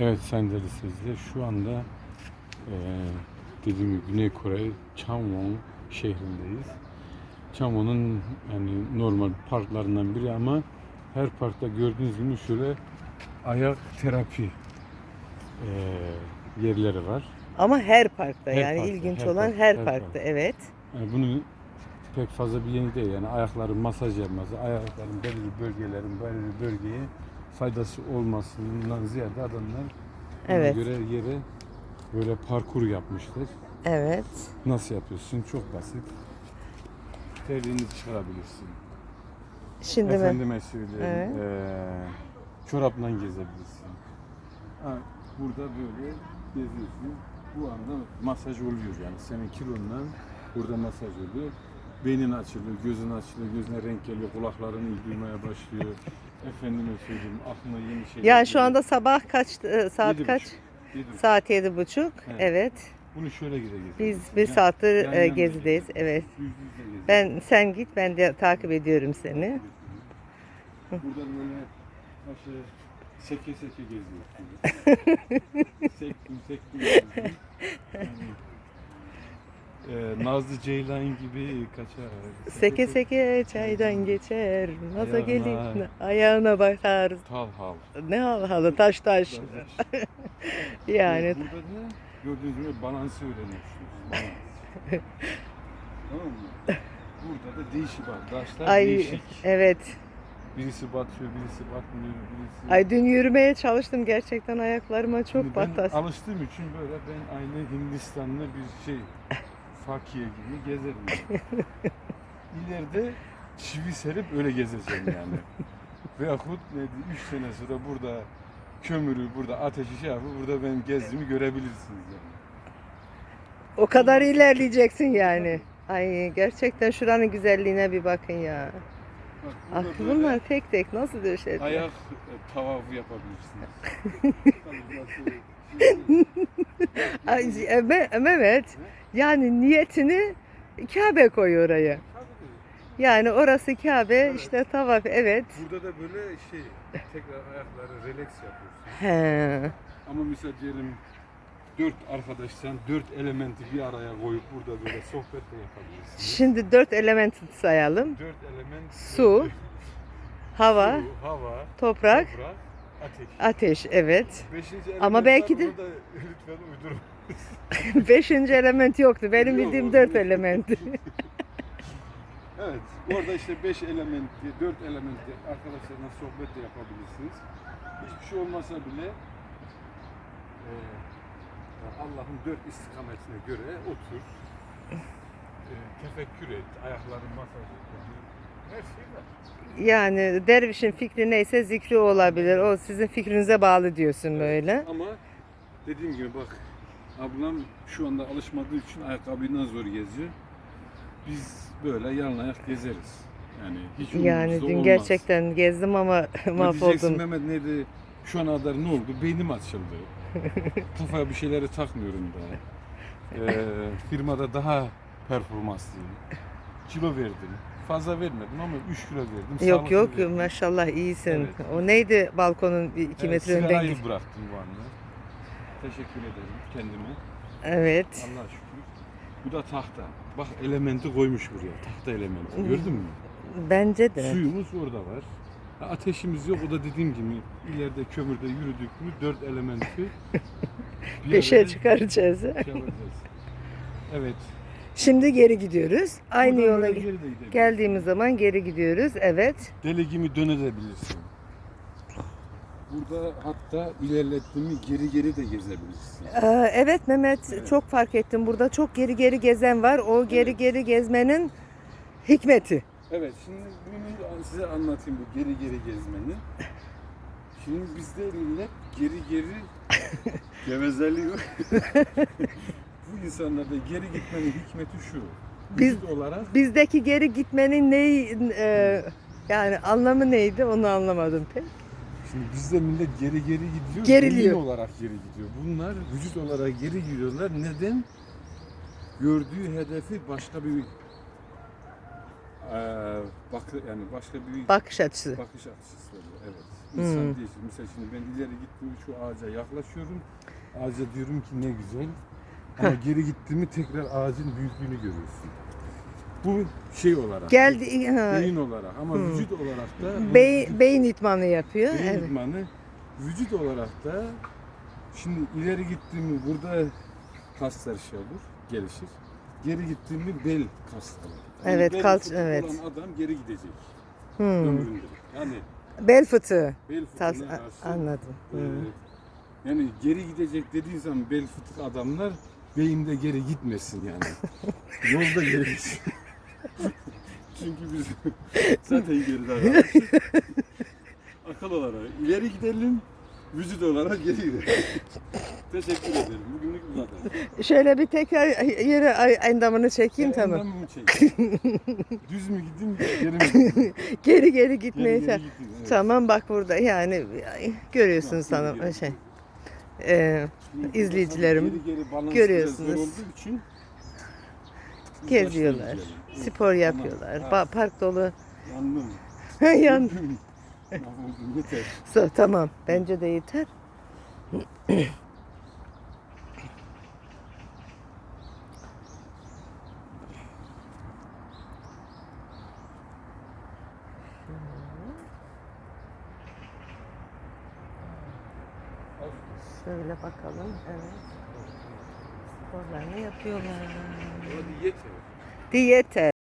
Evet seyirciler şu anda eee dediğim gibi Güney Kore Changwon şehrindeyiz. Changwon'un yani normal parklarından biri ama her parkta gördüğünüz gibi şöyle ayak terapi eee, yerleri var. Ama her parkta Her yani parkta, ilginç her olan parkta, her her parkta parkta. evet. Yani bunu pek fazla bir yeni değil yani ayakların masaj yapması, ayakların belirli bölgelerin belirli bölgeye faydası olmasından ziyade adamlar Evet. göre yere böyle parkur yapmışlar. Evet. Nasıl yapıyorsun? Çok basit. Terliğini çıkarabilirsin. Şimdi mi? Efendime söyleyeyim. Evet. eee, çorapla gezebilirsin. Ha, burada böyle geziyorsun. Bu anda masaj oluyor yani. Senin kilonla burada masaj oluyor. Beynin açılıyor, gözün açılıyor, gözüne renk geliyor, kulakların iyi duymaya başlıyor. Efendime söyleyeyim, aklına yeni şeyler Yani şu geliyor. anda sabah kaç e, saat Yedi kaç? buçuk, yedi buçuk. Saat yedi buçuk. Evet. Evet. Bunu şöyle gide gezelim. Biz bir saattir yan e, yana gezideyiz. gezelim. Evet. Yüz yüze gezelim. Ben sen git ben de takip ediyorum seni. Buradan böyle taşı seke seke geziyorsun. sektim sektim. Yani, e, Nazlı Ceylan gibi kaçar. Seke seke çaydan geçer. Maza Ayağına- gelin ayağına bakar. Tal hal. Ne hal halı taş taş. Yani Burada da gördüğünüz gibi balansı öğreniyorsunuz. Balans. tamam mı? Burada da değişik bak. Taşlar ay değişik. evet. Birisi batıyor, birisi batmıyor, birisi... Ay dün yürümeye çalıştım gerçekten ayaklarıma çok Şimdi ben battı. alıştığım için böyle ben aynı Hindistanlı bir şey fakir gibi gezerim. yani. İleride çivi serip öyle gezeceğim yani. Veyahut ne diyeyim, üç sene sonra burada kömürü, burada ateşi şey yapıp burada ben gezdiğimi görebilirsiniz yani. O kadar ilerleyeceksin yani. Ay gerçekten şuranın güzelliğine bir bakın ya. Bak burada böyle bunlar tek tek nasıl döşedi? ayak e, tavafı yapabilirsiniz. Ay, e, Me- Mehmet yani niyetini Kabe koy oraya. Yani orası Kabe işte tavaf evet. Burada da böyle şey tekrar ayakları relax yapıyorsun. He. Ama mesela diyelim dört arkadaşsan dört elementi bir araya koyup burada böyle sohbet de yapabilirsiniz. Şimdi dört element sayalım. Dört element Su, Hava, su, hava, toprak, toprak, ateş. ateş evet. Beşinci Ama belki de- lütfen uydurun. Beşinci element yoktu. Benim Yok, bildiğim dört element. Evet, orada işte beş element, dört element arkadaşlarla sohbet de yapabilirsiniz. Hiçbir şey olmasa bile e, Allah'ın dört istikametine göre otur, e, tefekkür et, ayakların masaj et. Her şey var. Yani dervişin fikri neyse zikri olabilir. O sizin fikrinize bağlı diyorsun böyle. Ama dediğim gibi bak ablam şu anda alışmadığı için ayakkabıyla zor geziyor. Biz böyle yalın ayak gezeriz. Yani hiç Yani dün olmaz. gerçekten gezdim ama mahvoldum. Mehmet neydi? Şu ana kadar ne oldu? Beynim açıldı. Kafaya bir şeyleri takmıyorum da. Ee, firmada daha performanslıyım. Kilo verdim. Fazla vermedim ama 3 kilo verdim. Yok Sağlıklı yok verdim. maşallah iyisin. Evet. O neydi balkonun bir iki Evet, metre önden sigarayı git. bıraktım bu anda. Teşekkür ederim kendime. Evet. Allah'a şükür. Bu da tahta. Bak elementi koymuş buraya. Tahta elementi. Gördün mü? Bence de. Suyumuz orada var. Ha, Ateşimiz yok. O da dediğim gibi ileride kömürde yürüdük mü dört elementi bir araya çıkaracağız. şey yapacağız. Evet. Şimdi geri gidiyoruz. Aynı Buradan yola böyle ge- geri de gidebiliriz. geldiğimiz zaman geri gidiyoruz. Evet. Deli gibi dönebilirsin. Burada hatta ilerlettiğimi geri geri de gezebilirsin. Ee, evet Mehmet Evet. çok fark ettim. Burada çok geri geri gezen var. O geri Evet. geri gezmenin hikmeti. Evet şimdi bunu size anlatayım bu geri geri gezmeni. Şimdi bizde millet geri geri gevezeliyor. bu insanlarda geri gitmenin hikmeti şu. Biz- olarak Bizdeki geri gitmenin neyi e, yani anlamı neydi onu anlamadım pek. Şimdi bizde millet geri geri gidiyor. Geriliyor. beyin olarak geri gidiyor. Bunlar vücut olarak geri gidiyorlar. Neden? Gördüğü hedefi başka bir bak yani başka bir Bakış açısı. bakış açısı oluyor. Evet. İnsan Hmm. değişir. Mesela şimdi ben ileri gittim şu ağaca yaklaşıyorum. Ağaca diyorum ki ne güzel. Ama geri gittiğimi tekrar ağacın büyüklüğünü görüyorsun. Bu şey olarak. Geldi ha, Beyin olarak ama Hmm. vücut olarak da bu beyin, beyin itmanı yapıyor. beyin Evet. idmanı vücut olarak da şimdi ileri gittiğimi burada kaslar şey olur, gelişir. Geri gittiğimi bel kasları. Evet, bel kalç- fıtığı evet. olan adam geri gidecek Hmm. ömründe. Yani Bel fıtığı. bel Tas- fıtığına karşı anladım. e, Hmm. yani geri gidecek dediğin zaman bel fıtık adamlar beyinde geri gitmesin yani. Yolda geri gitsin. Çünkü biz zaten geri davranmışız. Akıl olarak ileri gidelim, vücut olarak geri gidelim. Teşekkür ederim. Bugünlük bu kadar. Şöyle bir tekrar yere ay- endamını çekeyim tamam. endamımı çekeyim. Düz mü gideyim, geri mi gideyim? Geri geri Geri gitmeye geri çalış- gideyim. evet. Tamam bak burada yani görüyorsun Bak, sana geri geri şey. Ee, Şimdi izleyicilerim geri geri balans görüyorsunuz. biraz zor olduğu için geziyorlar, spor yapıyorlar. Ba- park dolu. Yandım. Yan. Yeter. So, tamam bence de yeter. Şöyle bakalım. Evet. Sporlarını yapıyorlar. Hadi yeter. Diyete.